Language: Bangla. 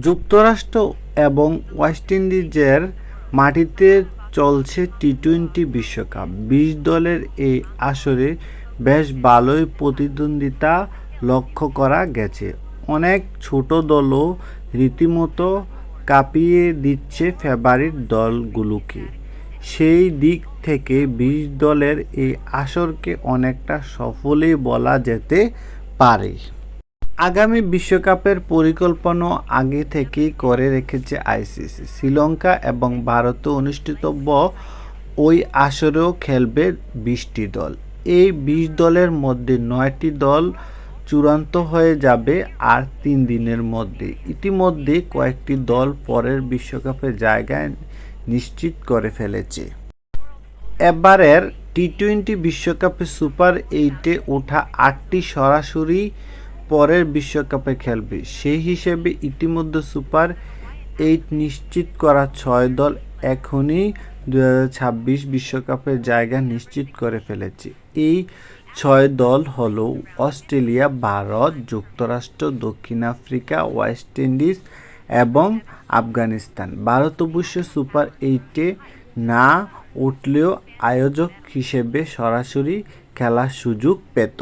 যুক্তরাষ্ট্র এবং ওয়েস্ট ইন্ডিজের মাটিতে চলছে টি টোয়েন্টি বিশ্বকাপ। বিশ দলের এই আসরে বেশ ভালোই প্রতিদ্বন্দ্বিতা লক্ষ্য করা গেছে। অনেক ছোট দলও রীতিমতো কাঁপিয়ে দিচ্ছে ফেভারিট দলগুলোকে। সেই দিক থেকে বিশ দলের এই আসরকে অনেকটা সফলই বলা যেতে পারে। আগামী বিশ্বকাপের পরিকল্পনা আগে থেকেই করে রেখেছে আইসিসি। শ্রীলঙ্কা এবং ভারতে অনুষ্ঠিতব্য ওই আসরেও খেলবে বিশটি দল। এই বিশ দলের মধ্যে নয়টি দল চূড়ান্ত হয়ে যাবে আর তিন দিনের মধ্যে। ইতিমধ্যে কয়েকটি দল পরের বিশ্বকাপে জায়গায় নিশ্চিত করে ফেলেছে। এবারের টি টোয়েন্টি বিশ্বকাপে সুপার এইটে ওঠা আটটি সরাসরি পরের বিশ্বকাপে খেলবে। সেই হিসেবে ইতিমধ্যে সুপার এইট নিশ্চিত করা ছয় দল এখনই দু ছাব্বিশ বিশ্বকাপের জায়গা নিশ্চিত করে ফেলেছে। এই ছয় দল হল অস্ট্রেলিয়া, ভারত, যুক্তরাষ্ট্র, দক্ষিণ আফ্রিকা, ওয়েস্ট ইন্ডিজ এবং আফগানিস্তান। ভারত অবশ্য সুপার এইটে না উঠলেও আয়োজক হিসেবে সরাসরি খেলার সুযোগ পেত।